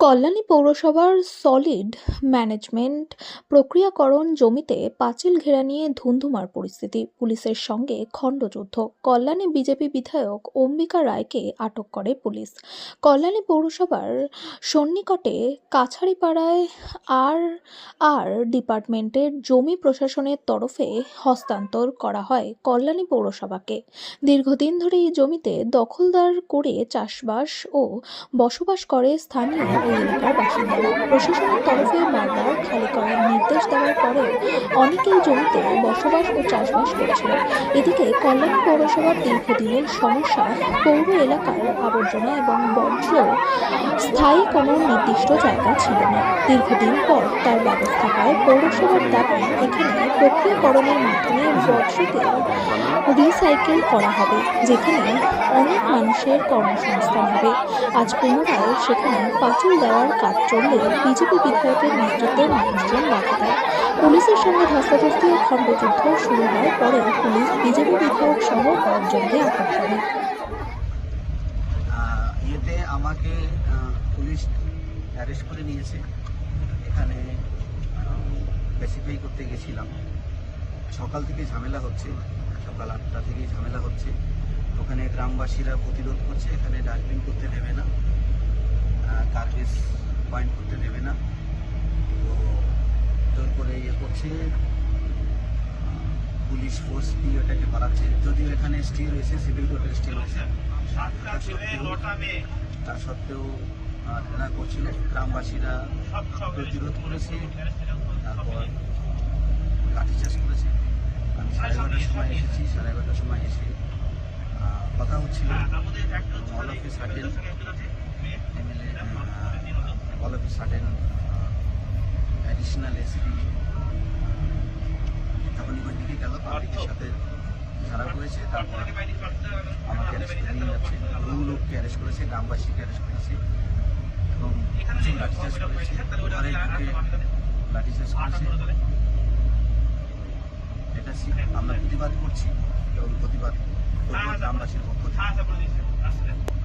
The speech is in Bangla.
কল্যাণী পৌরসভার সলিড ম্যানেজমেন্ট প্রক্রিয়াকরণ জমিতে পাঁচিল ঘেরা নিয়ে ধুন্ধুমার পরিস্থিতি। পুলিশের সঙ্গে খণ্ডযুদ্ধ। কল্যাণী বিজেপি বিধায়ক অম্বিকা রায়কে আটক করে পুলিশ। কল্যাণী পৌরসভার সন্নিকটে কাছারিপাড়ায় আর আর ডিপার্টমেন্টের জমি প্রশাসনের তরফে হস্তান্তর করা হয় কল্যাণী পৌরসভাকে। দীর্ঘদিন ধরে এই জমিতে দখলদার করে চাষবাস ও বসবাস করে স্থানীয় এলাকার বাসিন্দারা প্রশাসনের তরফে বারবার খালি করার নির্দেশ দেওয়ার পরেও অনেকেই জমিতে বসবাস ও চাষবাস করছিল এদিকে কল্যাণী পৌরসভার দীর্ঘদিনের সমস্যা পৌর এলাকার আবর্জনা এবং বর্জ্য স্থায়ী কোনো নির্দিষ্ট জায়গা ছিল না। দীর্ঘদিন পর তার ব্যবস্থা হয় পৌরসভার দাবি, এখানে প্রক্রিয়াকরণের মাধ্যমে বর্জ্যকে রিসাইকেল করা হবে, যেখানে অনেক মানুষের কর্মসংস্থান হবে। আজ পুনরায় সেখানে পাঁচিল দেওয়ার কাজ চললে বিজেপি বিধায়কের নেতৃত্বে মানুষজন দেয়। পুলিশের সঙ্গে ধস্তাধস্তি ও খণ্ডযুদ্ধ শুরু হয় পরে পুলিশ বিজেপি বিধায়ক সহ কয়েকজনকে আটক করে। ইয়েতে আমাকে পুলিশ অ্যারেস্ট করে নিয়েছে। এখানে বেসিফাই করতে গেছিলাম। সকাল থেকে ঝামেলা হচ্ছে, সকাল আটটা থেকে ঝামেলা হচ্ছে। ওখানে গ্রামবাসীরা প্রতিরোধ করছে, এখানে ডাস্টবিন করতে দেবে না। পয়েন্ট করতে দেবে না। তো জোর করে ইয়ে করছে। পুলিশ ফোর্স দিয়ে ওটাকে করাচ্ছে যদিও এখানে স্টে রয়েছে সিভিল কোর্টের স্টে রয়েছে তা সত্ত্বেও সত্ত্বেও করছিল। গ্রামবাসীরা প্রতিরোধ করেছে। তারপর লাঠিচার্জ করেছে। আমি সাড়ে এগারোটার সময় এসেছি। সাড়ে এগারোটার সময় এসে কথা হচ্ছিল। All of a certain certain additional SP যখন দিকে গেল পাবলিকের সাথে খারাপ হয়েছে তারপর আমাকে অ্যারেস্ট লোককে অ্যারেস্ট করেছে, গ্রামবাসীকে অ্যারেস্ট করেছে, এবং প্রচুর লাঠিচার্জ আমরা প্রতিবাদ করছি এবং প্রতিবাদ গ্রামবাসীর পক্ষ থেকে।